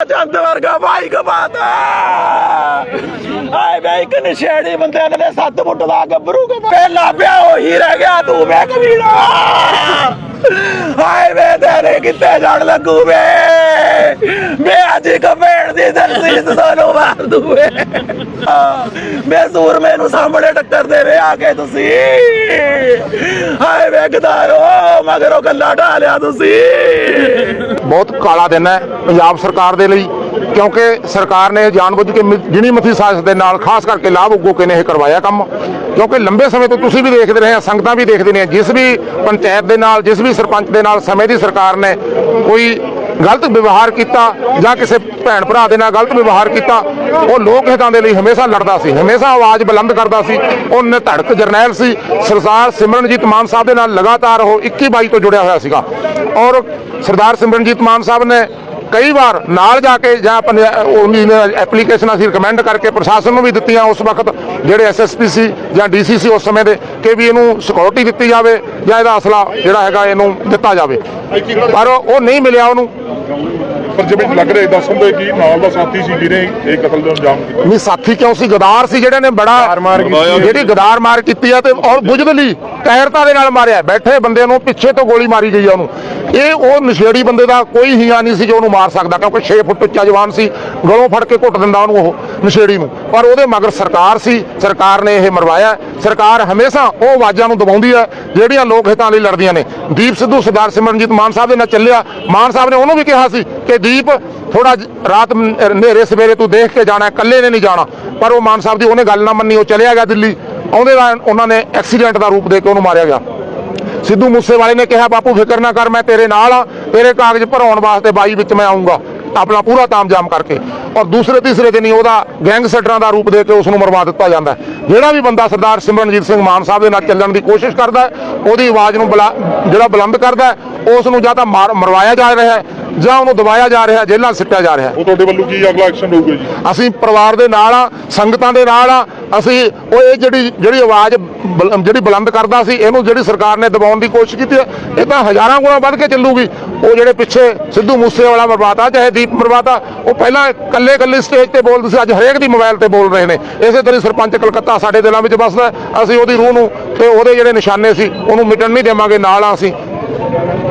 ਚੰਦ ਵਰਗਾ ਭਾਈ ਕਮਾਤਾ ਆਏ ਵੇ ਇੱਕ ਨਸ਼ੇੜੀ ਬੰਦੇ ਨੇ ਸੱਤ ਫੁੱਟ ਦਾ ਗੱਭਰੂ ਕੇ ਪਹਿਲਾ ਪਿਆ ਉਹੀ ਰਹਿ ਗਿਆ, ਤੂੰ ਵੇ ਕਬੀਰਾ ਹਾਏ ਵੇ ਤੇਰੇ ਕਿੱਥੇ ਜੜ ਲੱਗੂ ਵੇ। ਮੈਂ ਅੱਜ ਕਮੇੜ ਦੀ ਦਰਸੀ ਤੁਹਾਨੂੰ ਮਾਰ ਦੂ ਮੈਂ ਸੂਰਮੇ ਨੂੰ ਸਾਹਮਣੇ ਟੱਕਰ ਦੇ ਵੇ ਆ ਕੇ ਤੁਸੀਂ। ਹਾਏ ਵੇ ਗਦਾਰੋ ਮਗਰੋਂ ਗੱਲਾਂ ਢਾਲਿਆ ਤੁਸੀਂ। ਬਹੁਤ ਕਾਲਾ ਦਿਨ ਹੈ ਪੰਜਾਬ ਸਰਕਾਰ ਦੇ ਲਈ, ਕਿਉਂਕਿ ਸਰਕਾਰ ਨੇ ਜਾਣਬੁੱਝ ਕੇ ਮਿ- ਗਿਣੀ ਮਥੀ ਸਾਜ਼ਿਸ਼ ਦੇ ਨਾਲ ਖਾਸ ਕਰਕੇ ਲਾਭ ਉਗੋ ਕੇ ਨੇ ਇਹ ਕਰਵਾਇਆ ਕੰਮ, ਕਿਉਂਕਿ ਲੰਬੇ ਸਮੇਂ ਤੋਂ ਤੁਸੀਂ ਵੀ ਦੇਖਦੇ ਰਹੇ ਆ, ਸੰਗਤਾਂ ਵੀ ਦੇਖਦੇ ਨੇ ਜਿਸ ਵੀ ਪੰਚਾਇਤ ਦੇ ਨਾਲ, ਜਿਸ ਵੀ ਸਰਪੰਚ ਦੇ ਨਾਲ, ਸਮੇਂ ਦੀ ਸਰਕਾਰ ਨੇ ਕੋਈ ਗਲਤ ਵਿਵਹਾਰ ਕੀਤਾ ਜਾਂ ਕਿਸੇ ਭੈਣ ਭਰਾ ਦੇ ਨਾਲ ਗਲਤ ਵਿਵਹਾਰ ਕੀਤਾ, ਉਹ ਲੋਕ ਹਿੱਤਾਂ ਦੇ ਲਈ ਹਮੇਸ਼ਾ ਲੜਦਾ ਸੀ, ਹਮੇਸ਼ਾ ਆਵਾਜ਼ ਬੁਲੰਦ ਕਰਦਾ ਸੀ ਉਹ ਨਿਧੜਕ ਜਰਨੈਲ ਸੀ, ਸਰਦਾਰ ਸਿਮਰਨਜੀਤ ਮਾਨ ਸਾਹਿਬ ਦੇ ਨਾਲ ਲਗਾਤਾਰ ਉਹ 21 22 ਤੋਂ ਜੁੜਿਆ ਹੋਇਆ ਸੀਗਾ। ਔਰ ਸਰਦਾਰ ਸਿਮਰਨਜੀਤ ਮਾਨ ਸਾਹਿਬ ਨੇ ਕਈ ਵਾਰ ਨਾਲ ਜਾ ਕੇ ਜਾਂ ਆਪਣੇ ਉਹਨੀ ਐਪਲੀਕੇਸ਼ਨ ਅਸੀਂ ਰეკਮੈਂਡ ਕਰਕੇ ਪ੍ਰਸ਼ਾਸਨ ਨੂੰ ਵੀ ਦਿੱਤੀਆਂ ਉਸ ਵਕਤ ਜਿਹੜੇ ਐਸਐਸਪੀ ਸੀ ਜਾਂ ਡੀਸੀ ਸੀ ਉਸ ਸਮੇਂ ਦੇ ਕਿ ਵੀ ਇਹਨੂੰ ਸਿਕਿਉਰਿਟੀ ਦਿੱਤੀ ਜਾਵੇ ਜਾਂ ਇਹਦਾ ਅਸਲਾ ਜਿਹੜਾ ਹੈਗਾ ਇਹਨੂੰ ਦਿੱਤਾ ਜਾਵੇ। ਪਰ ਉਹ ਨਹੀਂ ਮਿਲਿਆ ਉਹਨੂੰ। ਪਰ ਜਿਵੇਂ ਲੱਗ ਰਿਹਾ ਦੱਸਣ ਦੇ ਕਿ ਨਾਲ ਦਾ ਸਾਥੀ ਸੀ ਜਿਹਨੇ ਇਹ ਕਤਲ ਦਾ ਅੰਜਾਮ ਦਿੱਤਾ ਨਹੀਂ ਸਾਥੀ ਕਿਉਂ ਸੀ? ਗਦਾਰ ਸੀ ਜਿਹੜੇ ਨੇ ਬੜਾ ਜਿਹੜੀ ਗਦਾਰ ਮਾਰ ਕੀਤੀ ਆ ਤੇ ਔਰ ਬੁਝਦਲੀ ਕਾਇਰਤਾ ਦੇ ਨਾਲ ਮਾਰਿਆ। ਬੈਠੇ ਬੰਦੇ ਨੂੰ ਪਿੱਛੇ ਤੋਂ ਗੋਲੀ ਮਾਰੀ ਗਈ ਆ ਉਹਨੂੰ। ਇਹ ਉਹ ਨਸ਼ੇੜੀ ਬੰਦੇ ਦਾ ਕੋਈ ਹਿਆ ਨਹੀਂ ਸੀ ਜੋ ਉਹਨੂੰ ਮਾਰ ਸਕਦਾ ਕਿਉਂਕਿ 6 ਫੁੱਟ ਉੱਚਾ ਜਵਾਨ ਸੀ ਗਲੋਂ ਫੜ ਕੇ ਘੁੱਟ ਦਿੰਦਾ ਉਹਨੂੰ ਉਹ ਨਸ਼ੇੜੀ ਨੂੰ। ਪਰ ਉਹਦੇ ਮਗਰ ਸਰਕਾਰ ਸੀ ਸਰਕਾਰ ਨੇ ਇਹ ਮਰਵਾਇਆ। ਸਰਕਾਰ ਹਮੇਸ਼ਾ ਉਹ ਆਵਾਜ਼ਾਂ ਨੂੰ ਦਬਾਉਂਦੀ ਹੈ ਜਿਹੜੀਆਂ ਲੋਕ ਹਿੱਤਾਂ ਲਈ ਲੜਦੀਆਂ ਨੇ। ਦੀਪ ਸਿੱਧੂ ਸਰਦਾਰ ਸਿਮਰਨਜੀਤ ਮਾਨ ਸਾਹਿਬ ਦੇ ਨਾਲ ਚੱਲਿਆ। ਮਾਨ ਸਾਹਿਬ ਨੇ ਉਹਨੂੰ ਵੀ ਕਿਹਾ ਸੀ ਕਿ ਦੀਪ ਥੋੜਾ ਰਾਤ ਹਨੇਰੇ ਸਵੇਰੇ ਤੂੰ ਦੇਖ ਕੇ ਜਾਣਾ, ਇਕੱਲੇ ਨੇ ਨਹੀਂ ਜਾਣਾ। ਪਰ ਉਹ ਮਾਨ ਸਾਹਿਬ ਦੀ ਉਹਨੇ ਗੱਲ ਨਾ ਮੰਨੀ, ਉਹ ਚਲਿਆ ਗਿਆ ਦਿੱਲੀ। ਆਉਂਦੇ ਦਾ ਉਹਨਾਂ ਨੇ ਐਕਸੀਡੈਂਟ ਦਾ ਰੂਪ ਦੇ ਕੇ ਉਹਨੂੰ ਮਾਰਿਆ ਗਿਆ। ਸਿੱਧੂ ਮੂਸੇਵਾਲੇ ਨੇ ਕਿਹਾ, ਬਾਪੂ, ਫਿਕਰ ਨਾ ਕਰ, ਮੈਂ ਤੇਰੇ ਨਾਲ ਆ, ਤੇਰੇ ਕਾਗਜ਼ ਭਰਾਉਣ ਵਾਸਤੇ ਬਾਈ ਵਿੱਚ ਮੈਂ ਆਉਂਗਾ ਆਪਣਾ ਪੂਰਾ ਤਾਮਜਾਮ ਕਰਕੇ ਔਰ ਦੂਸਰੇ ਤੀਸਰੇ ਦਿਨ ਹੀ ਉਹਦਾ ਗੈਂਗਸਟਰਾਂ ਦਾ ਰੂਪ ਦੇ ਕੇ ਉਸ ਨੂੰ ਮਰਵਾ ਦਿੱਤਾ ਜਾਂਦਾ। ਜਿਹੜਾ ਵੀ ਬੰਦਾ ਸਰਦਾਰ ਸਿਮਰਨਜੀਤ ਸਿੰਘ ਮਾਨ ਸਾਹਿਬ ਦੇ ਨਾਲ ਚੱਲਣ ਦੀ ਕੋਸ਼ਿਸ਼ ਕਰਦਾ ਹੈ, ਉਹਦੀ ਆਵਾਜ਼ ਨੂੰ ਜਿਹੜਾ ਬੁਲੰਦ ਕਰਦਾ ਉਸ ਨੂੰ ਜਾਂ ਤਾਂ ਮਾਰ- ਮਰਵਾਇਆ ਜਾ ਰਿਹਾ ਹੈ ਜਾਂ ਉਹਨੂੰ ਦਬਾਇਆ ਜਾ ਰਿਹਾ ਜੇਲ੍ਹਾਂ ਸਿੱਟਿਆ ਜਾ ਰਿਹਾ। ਉਹ ਤੁਹਾਡੇ ਵੱਲੋਂ ਕੀ ਅਗਲਾ ਐਕਸ਼ਨ ਹੋਊਗਾ ਜੀ ਅਸੀਂ ਪਰਿਵਾਰ ਦੇ ਨਾਲ ਆ ਸੰਗਤਾਂ ਦੇ ਨਾਲ ਆ ਅਸੀਂ ਉਹ ਇਹ ਜਿਹੜੀ ਜਿਹੜੀ ਆਵਾਜ਼ ਜਿਹੜੀ ਬੁਲੰਦ ਕਰਦਾ ਸੀ ਇਹਨੂੰ ਜਿਹੜੀ ਸਰਕਾਰ ਨੇ ਦਬਾਉਣ ਦੀ ਕੋਸ਼ਿਸ਼ ਕੀਤੀ ਹੈ ਇਹ ਤਾਂ ਹਜ਼ਾਰਾਂ ਗੁਣਾ ਵੱਧ ਕੇ ਚੱਲੂਗੀ ਉਹ ਜਿਹੜੇ ਪਿੱਛੇ ਸਿੱਧੂ ਮੂਸੇਵਾਲਾ ਮਰਵਾਤਾ ਚਾਹੇ ਦੀਪ ਮਰਵਾਤਾ ਉਹ ਪਹਿਲਾਂ ਇਕੱਲੇ ਇਕੱਲੇ ਸਟੇਜ ਤੇ ਬੋਲਦੇ ਸੀ, ਅੱਜ ਹਰੇਕ ਦੀ ਮੋਬਾਈਲ ਤੇ ਬੋਲ ਰਹੇ ਨੇ। ਇਸੇ ਤਰ੍ਹਾਂ ਹੀ ਸਰਪੰਚ ਕਲਕੱਤਾ ਸਾਡੇ ਦਿਲਾਂ ਵਿੱਚ ਵਸਦਾ ਅਸੀਂ ਉਹਦੀ ਰੂਹ ਨੂੰ ਤੇ ਉਹਦੇ ਜਿਹੜੇ ਨਿਸ਼ਾਨੇ ਸੀ, ਉਹਨੂੰ ਮਿਟਣ ਨਹੀਂ ਦੇਵਾਂਗੇ, ਨਾਲ ਆ ਅਸੀਂ।